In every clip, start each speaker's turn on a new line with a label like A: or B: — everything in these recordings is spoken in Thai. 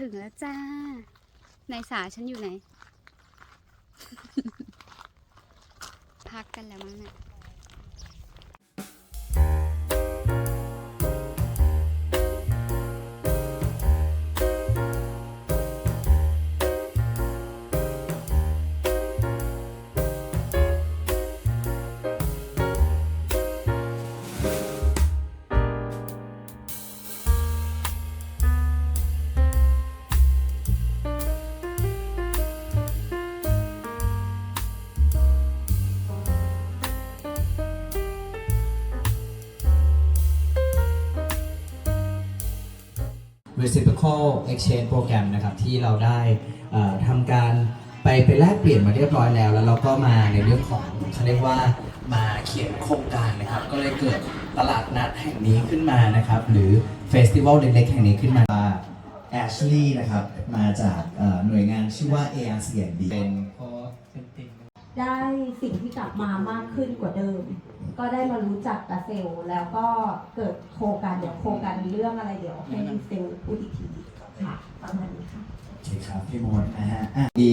A: ถึงแล้วจ้าในสาฉันอยู่ไหน พักกันแล้วมั้งเนี่ย
B: reciprocal exchange program นะครับที่เราได้เอ่อทำการไปไปแลกเปลี่ยนมาเรียบร้อยแล้ว แล้วเราก็มาในเรื่องของเขาเรียกว่ามาเขียนโครงการนะครับ ก็เลยเกิดตลาดนัดแห่งนี้ขึ้นมานะครับ หรือเฟสติวัลเล็กๆแห่งนี้ขึ้นมา
C: แอชลีย์นะครับ มาจากเอ่อหน่วยงานชื่อว่า ARCND เป็น
D: ได้สิ่งที่กลับมามากขึ้นกว่าเดิม ก็ได้มารู้จักกับเซลล์แล้วก็เกิดโครงการเดี๋ยวโครงการมีเรื่องอะไรเดี๋ยวให้เซล พี่ม
C: ดนะฮะอะดี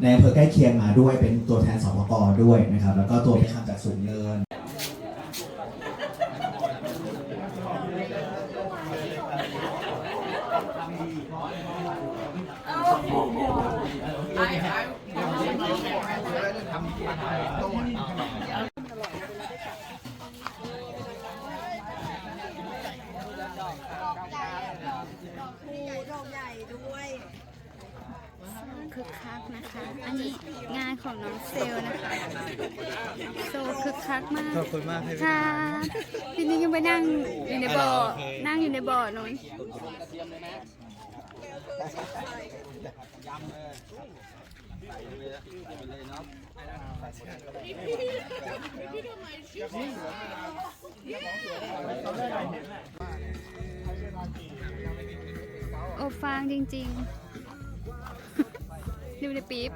C: ในอำเภอใกล้เคียงมาด้วยเป็นตัวแทนสปกด้วยนะครับ แล้วก็ตัวพี่คำจากสูงเนิน
A: คึ กคักนะคะ อันนี้งานของน้องเซลลนะคะ โซคึกคักมาก
E: ขอบคุณมากครับ
A: ค่ะพี่นี่ยังไปนั่งอยู่ในบ่อ นั่งอยู่ในบ่อนู้นโอบฟางจริง ๆ ดูในปี๊บ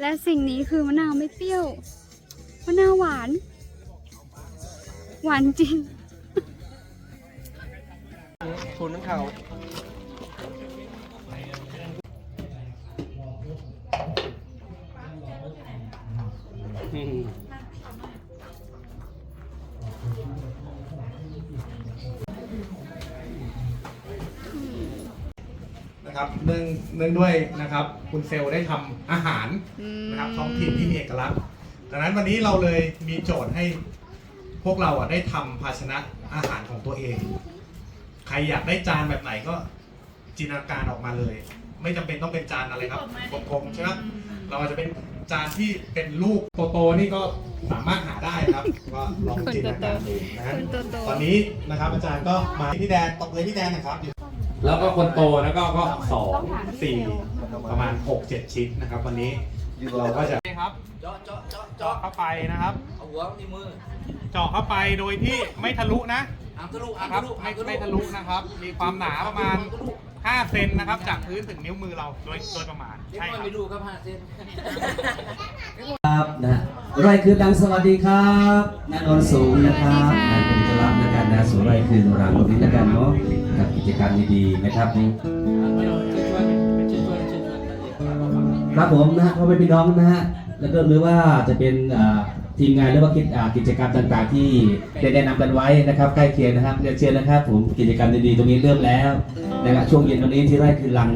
A: และสิ่งนี้คือมะนาวไม่เปรี้ยว มะนาวหวาน หวานจริง
E: คุณน้ำเขา
F: ว นื่องเนื่องด้วยนะครับ คุณเซลได้ทำอาหารนะครับท้องถิ่นที่มีเอกลักษณ์ดังนั้นวันนี้เราเลยมีโจทย์ให้พวกเราอะได้ทำภาชนะอาหารของตัวเอง ใครอยากได้จานแบบไหนก็จินตนาการออกมาเลย ไม่จำเป็นต้องเป็นจานอะไรครับกลมๆใช่ไหม เราอาจจะเป็นจานที่เป็นลูกโตๆนี่ก็สามารถหาได้ครับ ก็ลองจินตนาการดูนะฮะ
A: คนโตๆ
F: ตอนนี้นะครับอาจารย์ก็มาที่พี่แดนตบเลยพี่แดนหนะครับ แล้วก็คนโตแล้วก็ก็สองสี่ประมาณหกเจ็ดชิ้นนะครับ วันนี้เราก็จะครับ
G: เจาะเจาะเจาะ
F: เจาะเข้าไปนะครับ
G: เอาหัวที่มือ
F: เจาะเข้าไปโดยที่ไม่ทะลุนะ
G: อ่างทะลุอ่าง
F: นะครับ
G: ทะลุ
F: ไม่ไม่ทะลุนะครับ มีความหนาประมาณ 5 เซนนะครับ จากพื้นถึงนิ้วมือเราโดยโดยประมาณ
G: เล็ก
F: ใช่
G: น้อย
F: ครับ
G: ไม่รู้ครับห้าเซน
B: ครับนะฮะ ไรคือดังสวัสดีครับนันนนท์สูงนะครับนายเป็นจะรับแล้วกันนะสูไรคือรางตรงนี้แล้วกันเนาะกับกิจกรรมดีๆนะครับครับผมนะฮะพ่อแม่พี่น้องนะฮะแล้วก็หรือว่าจะเป็นทีมงานหรือว่ากิจอ่ากิจกรรมต่างๆ ที่ได้แนะนำกันไว้นะครับ ใกล้เคียงนะครับเรียนเชิญนะครับ ผมกิจกรรมดีๆตรงนี้เริ่มแล้วนะครับช่วงเย็นวันนี้ที่ไร่คือลัง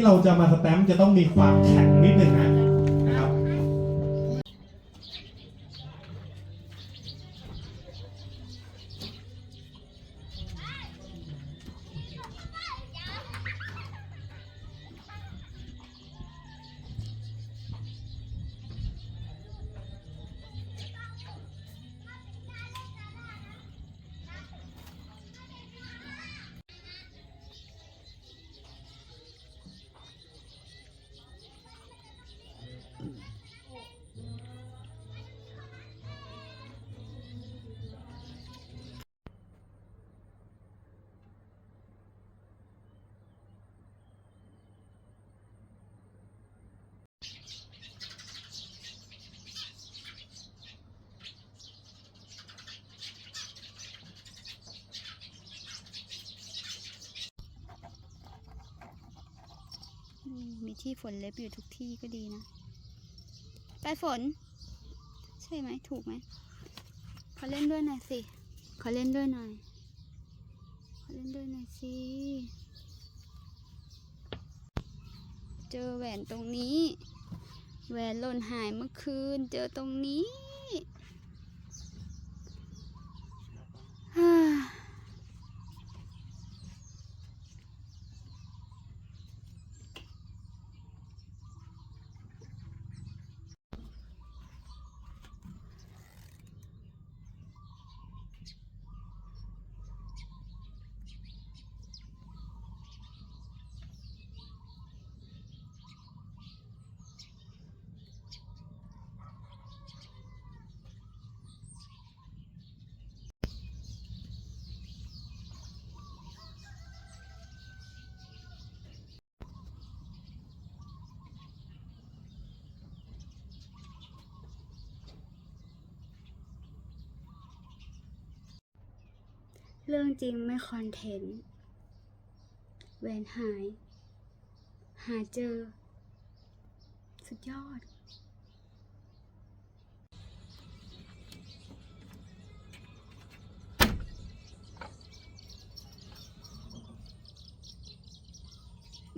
F: ที่เราจะมาสแตมป์จะต้องมีความแข็งนิดนึงนะ
A: ที่ฝนเล็บอยู่ทุกที่ก็ดีนะปลายฝน ใช่ไหมถูกไหมขอเล่นด้วยหน่อยสิขอเล่นด้วยหน่อยขอเล่นด้วยหน่อยสิเจอแหวนตรงนี้ แหวนหล่นหายเมื่อคืน เจอตรงนี้ ฮ่า เรื่องจริงไม่คอนเทนต์แหวนหาย หาเจอ สุดยอด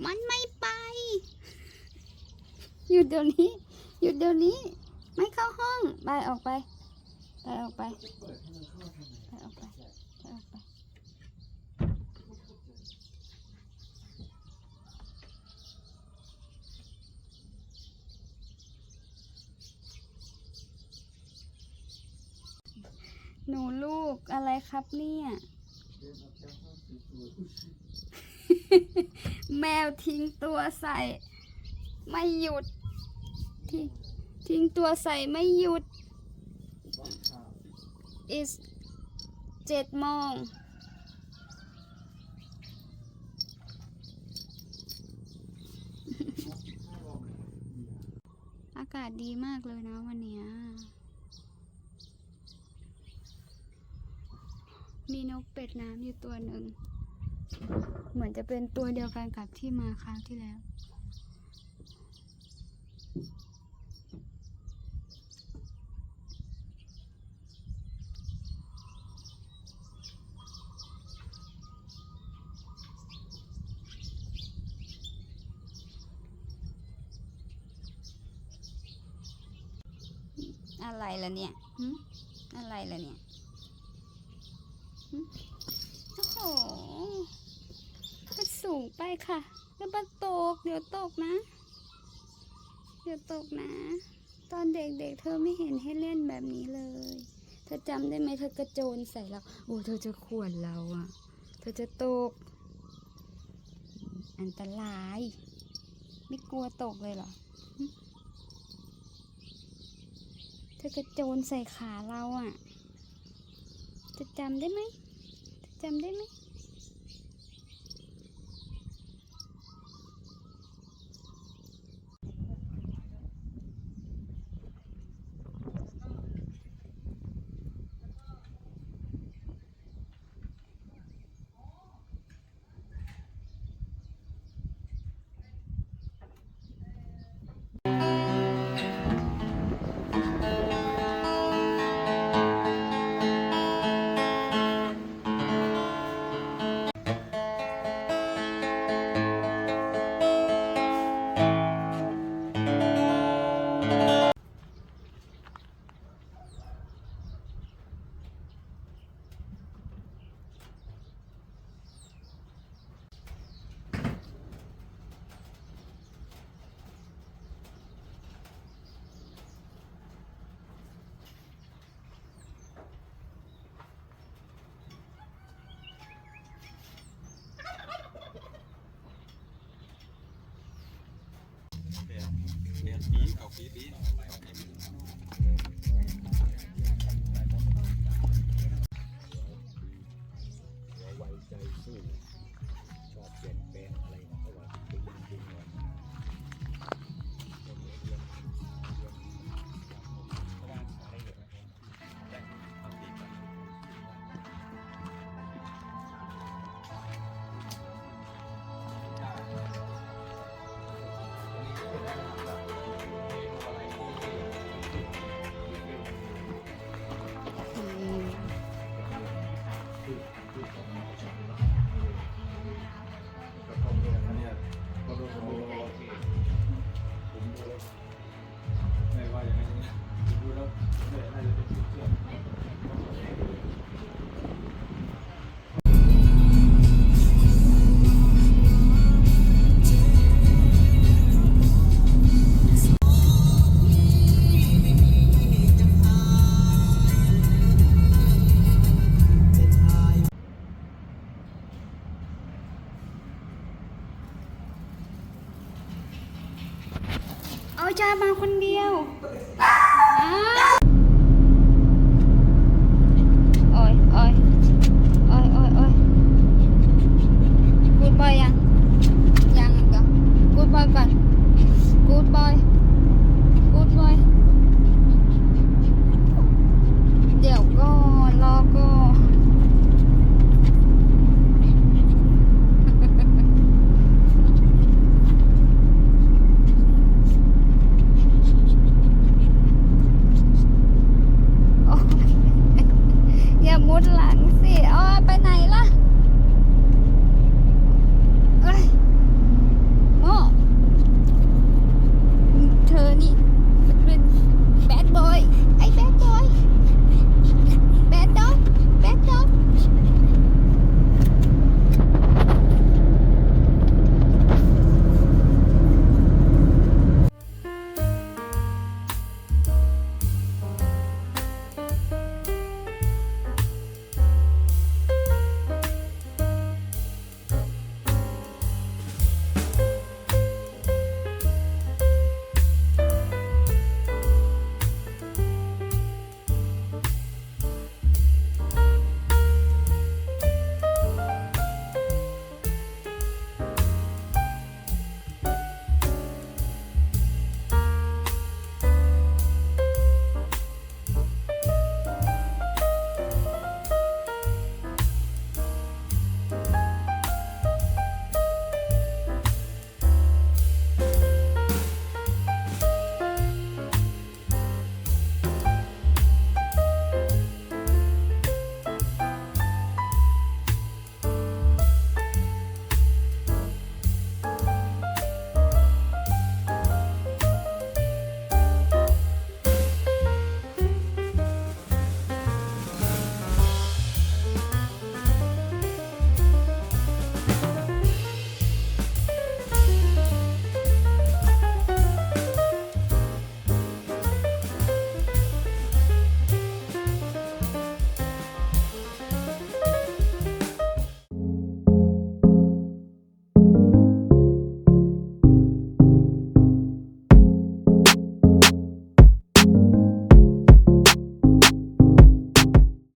A: มันไม่ไป หยุดเดี๋ยวนี้ หยุดเดี๋ยวนี้ ไม่เข้าห้อง ไปออกไป ไปออกไป ไปออกไปไปออกไป หนูลูกอะไรครับเนี่ย แมวทิ้งตัวใส่ ไม่หยุด ทิ้งทิ้งตัวใส่ไม่หยุด is เจ็ดโมงอากาศดีมากเลยนะวันนี้ มีนกเป็ดน้ำอยู่ตัวหนึ่ง เหมือนจะเป็นตัวเดียวกันกับที่มาคราวที่แล้ว ล่ะเนี่ยอะไรล่ะเนี่ยโอ้โหมันสูงไปค่ะ แล้วมันตก เดี๋ยวตกนะ เดี๋ยวตกนะ ตอนเด็กๆเธอไม่เห็นให้เล่นแบบนี้เลย เธอจำได้ไหมเธอกระโจนใส่เรา โอ้เธอจะขวนเราอะ เธอจะตก อันตราย ไม่กลัวตกเลยเหรอ จะกระโจนใส่ขาเราอะ จะจำได้ไหมจะจำได้ไหม เอาจามาคนเดียวอ้าว